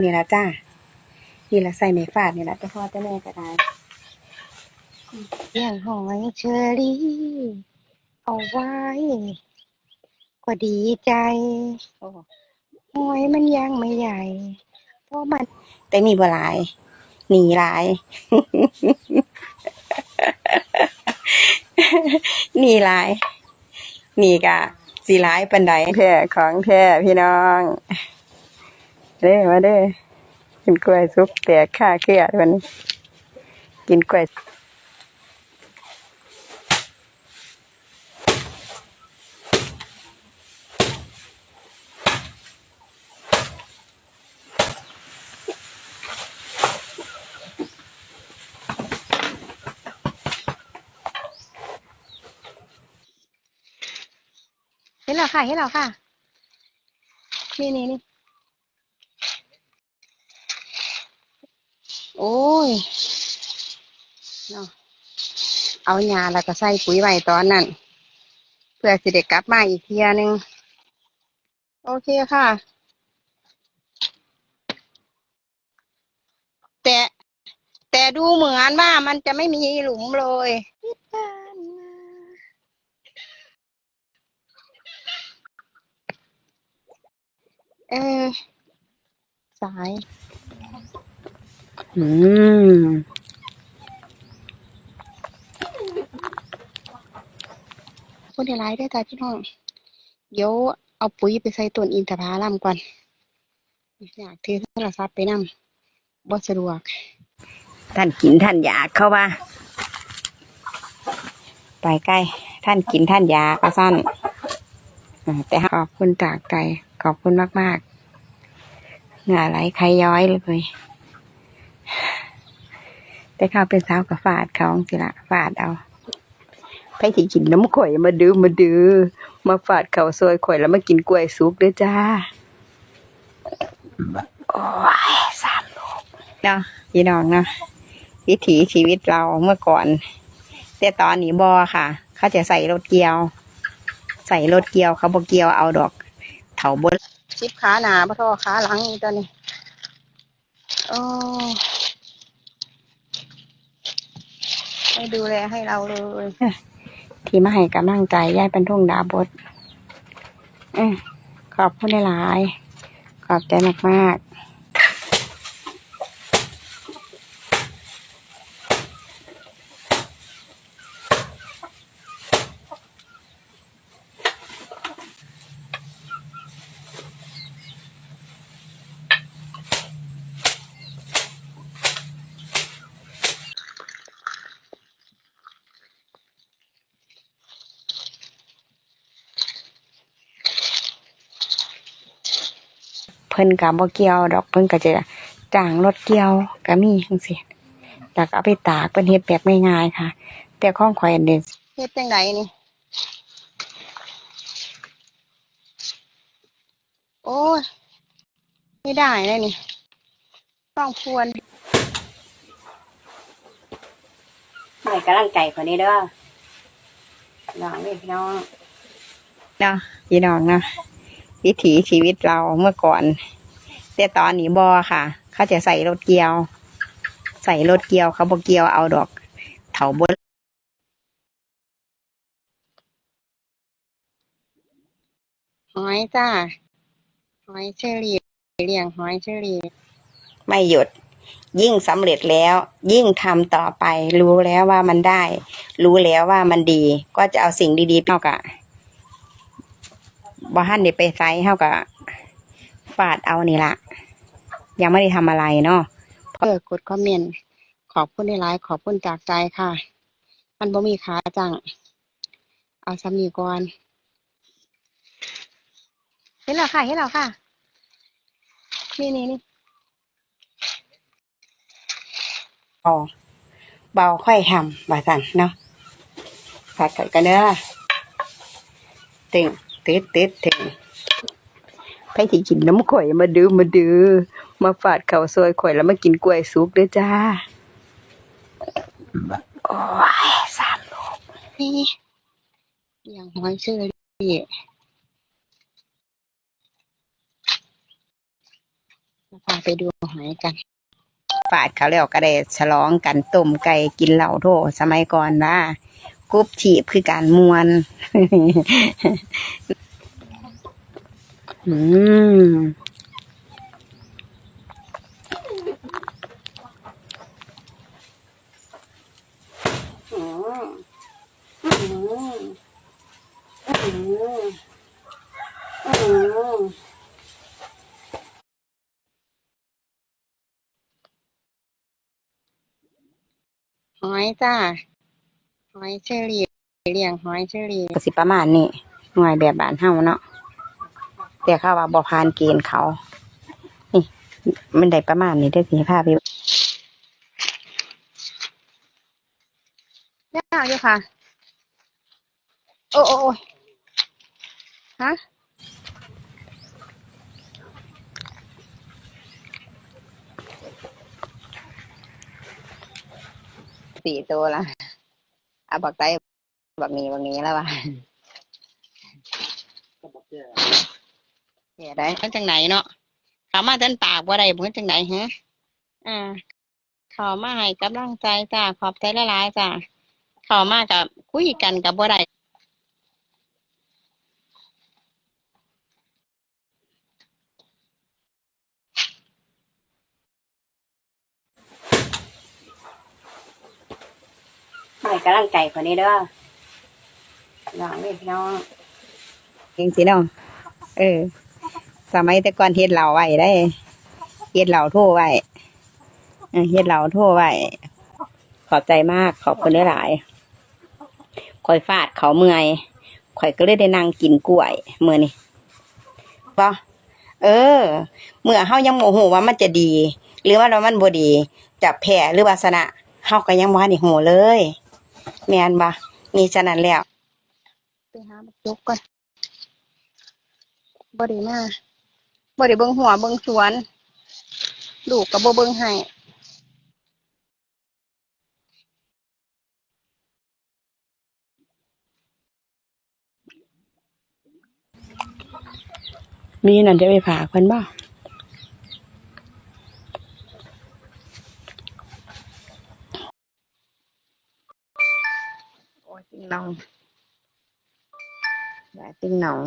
นี่ละจ้านี่ละใส่ไม้ฟาดนี่ละแต่พ่อแต่แม่ก็ได้เลี้ยงหอยเชอรี่ เอาไว้ ก็ดีใจโอ้หอยมันยังไม่ใหญ่ เพราะมันแต่มีบ่หลาย หนีหลาย หนีหลาย หนีกะสีหลายปันใดแท้ของแท้พี่น้อง เด้อมาเด้อกินกล้วยสุกแตกข้าเครียดวันกินกล้วยเห็นแล้วค่ะเห็นแล้วค่ะ นี่นี่นี่ โอ้ยเนาะเอาหญ้าแล้วก็ใส่ปุ๋ยไว้ตอนนั้น เพื่อสิได้กกลับมาอีกเทียหนึง โอเคค่ะ แต่แต่ดูเหมือนว่ามันจะไม่มีหลุมเลยเออ สาย อืมคนที่ร้ายได้จ้าพี่น้อง เดี๋ยวเอาปุ๋ยไปใส่ต้นอินทผลัมก่อน อยากถือโทรศัพท์ไปนำบ่สะดวก ท่านกินท่านอยากเข้าว่า ไปใกล้ ท่านกินท่านอยากก็สั้นแต่ขอบคุณจากใจ ขอบคุณมาก ๆ เหงื่อไหลใครย้อยเลย แต่เขาเป็นสาวกับฝาดเขาสิละฝาดเอาไปที่กินน้ำข่อยมาดื้อมาดื้อมาฝาดเขาซอยข่อยแล้วมากินกล้วยสุกเด้อจ้าโอ้ยสามลูกเนาะพี่น้องเนาะวิถีชีวิตเราเมื่อก่อน แต่ตอนนี้บอค่ะ เขาจะใส่รถเกียว ใส่รถเกียวเขาบอกเกียวเอาดอกเถาบนชิบขาหนาพะทอขาหลังนี่ตอนนี้โอ้ ไม่ดูแลให้เราเลย ที่มาให้กำลังใจย่ายเป็นทุ่งดาบดอขอบคุณหลาย ขอบใจมากๆ เพิ่นกับบ่เกี่ยว ดอกเพิ่นก็จะจ้างรถเกี่ยวก็มีจังซี่แล้วก็เอาไปตากเป็นเฮ็ดแบบง่ายๆค่ะ แต่ของข่อยอันนี้เฮ็ดจังไดนี่ โอ้ยไม่ได้เลยนี่ ต้องพวนให้กำลังใจคนนี้เด้อน้องนี่พี่น้อง เนาะพี่น้องเนาะ วิถีชีวิตเราเมื่อก่อน แต่ตอนนี้บอค่ะ เขาจะใส่รถเกียว ใส่รถเกียวเขาบอกเกียวเอาดอกเถาบนหอยจ้าหอยเชอรี่เลี้ยงหอยเชอรี่ไม่หยุด ยิ่งสำเร็จแล้ว ยิ่งทำต่อไป รู้แล้วว่ามันได้ รู้แล้วว่ามันดี ก็จะเอาสิ่งดีๆเท่ากับ บ่ฮันได้ไปไซเท่ากับฟาดเอานี่ละยังไม่ได้ทำอะไรเนาะเออกดคอมเมนต์ขอบคุณในไลน์ขอบคุณจากใจค่ะ มันบ่มีขาจัง เอาซ้ำนี้ก่อนเห็นแล้วค่ะเห็นแล้วค่ะ นี่นี่นี่เบาเบาค่อยทำบาสันเนาะผัดกันเด้อตึง ติดติดถึงไปที่กินน้ำข่อยมาดื้อมาดื้อมาฝาดเข่าซอยข่อยแล้วมากินกล้วยสุกเด้อจ้า โอ้ยสามลูกนี่อย่างหอยเชอรี่พาไปดูหอยกันฝาดเขาแล้วก็ได้ฉลองกันต้มไก่กินเหล้าโทสมัยก่อนว่า กุบฉีบคือการมวนอืมอืมอืมอืมอืมหอยจ้า หอยเชอรี่เลี้ยงหอยเชอรี่ก็สิประมาณนี้หน่วยแบบบ้านเฮาเนาะแต่เขาว่าบ่ผ่านเกณฑ์เขา นี่ มันได้ประมาณนี้เด้อสิพาไปยากอยู่ค่ะ โอ้โอ้โอ้ฮะสี่ตัวละเอาบักไตบักนี้บักนี้แล้ววะเสียได้พันจังไหนเนาะเขามาจนปากว่าไรเพื่อนจังไหนฮะอ่าเขามาให้กำลังใจจ้าขอบใจละลายจ้าเขามากับคุยกันกับว่าไร ให้กำลังใจคนนี้เด้อน้องนี่พี่น้องเองสิน้องเออ สมัยแต่ก่อนเฮ็ดเหล่าไว้ได้เฮ็ดเหล่าโทั่วไว้เฮ็ดเหล่าโทั่วไว้ขอบใจมากขอบคุณหลายคอยฟาดเขาเมื่อยข่อยก็เลยได้นั่งกินกล้วยเมื่อนี่ปะเออ เมื่อเฮายังโมโหว่ามันจะดี หรือว่าเรามันบ่ดี จะแพ้หรือวาชนะเฮาก็ยังบ่ทันได้โหเลย แม่นบ่มีฉะนั้นแล้ว ไปหาบักจุกก่อนบ่ได้มาบ่ได้เบิ่งหัวเบิ่งสวนลูกก็บ่เบิ่งให้มีนั่นจะไปผ่าเพิ่นบ่ โอ้ยติ้งนองได้ติ้งนอง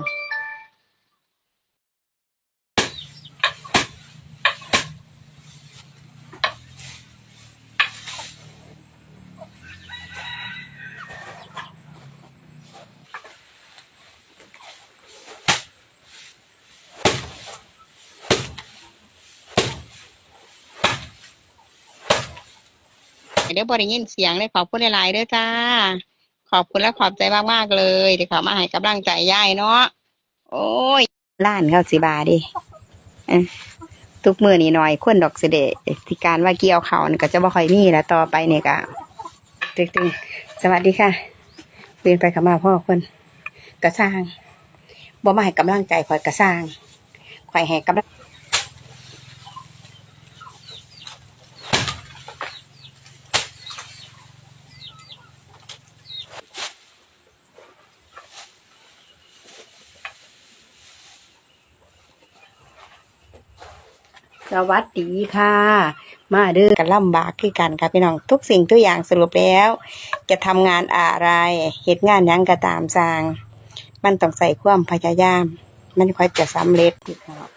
เดี๋ยวบริยินเสียงเลยขอบคุณหลายๆด้วยจ้า ขอบคุณและขอบใจมากๆเลยที่เขามาให้กำลังใจยายเนาะโอ้ยล้านเขาสิบาดิทุกมือนี่หน่อยคนดอกเสดที่การว่าเกี่ยวเขานี่ก็จะบ่ค่อยมีแล้วต่อไปเนี่ยก็ตึงๆสวัสดีค่ะเรียนไปกับมาพ่อคนกระสร้างบ่มาให้กำลังใจข่อยกระสร้างข่อยให้กำลัง สวัสดีค่ะ มาเด้อกันลำบากคือกันค่ะพี่น้องทุกสิ่งทุกอย่างสรุปแล้ว จะทำงานอะไรเหตุงานยังก็ตามสร้าง มันต้องใส่ความพยายาม มันค่อยจะสำเร็จพี่น้อง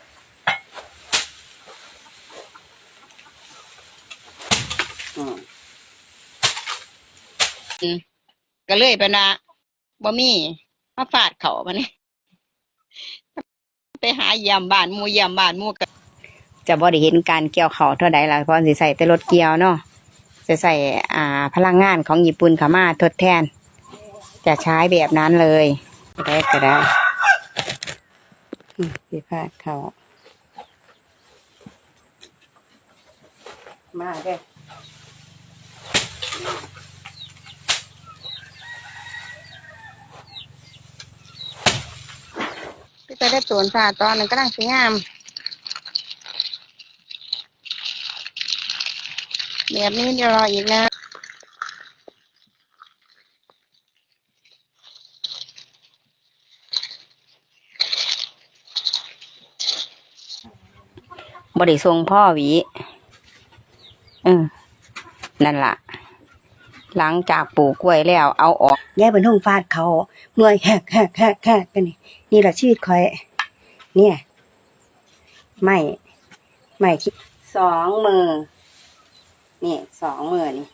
อืมอืมก็เลยเป็นว่าบ่มีมาฟาดเขามานี่ไปหาเยี่ยมบ้านมูเยี่ยมบ้านมูก จะบ่ได้เห็นการเกี่ยวเขาเท่าใดล่ะเพราะสิใส่แต่รถเกี่ยวเนาะจะใส่อ่าพลังงานของญี่ปุ่นเขามาทดแทน จะใช้แบบนั้นเลยได้ก็ได้อืมสิพาเขามาเด้พี่จะได้สวนสาตอนนึงก็นั่งสวยงาม แบบนี้เดี๋ยวรออีกนะบริทรงพ่อหวีเออนั่นล่ะ หลังจากปลูกกล้วยแล้ว เอาออกยายบนทุ่งฟาดเขาเมื่อยแฮกแฮกแฮกแฮกกันนี่นี่แหละชีวิตคอย เนี่ย ไม่ ไม่คิดสองมือ นี่สองมือนี่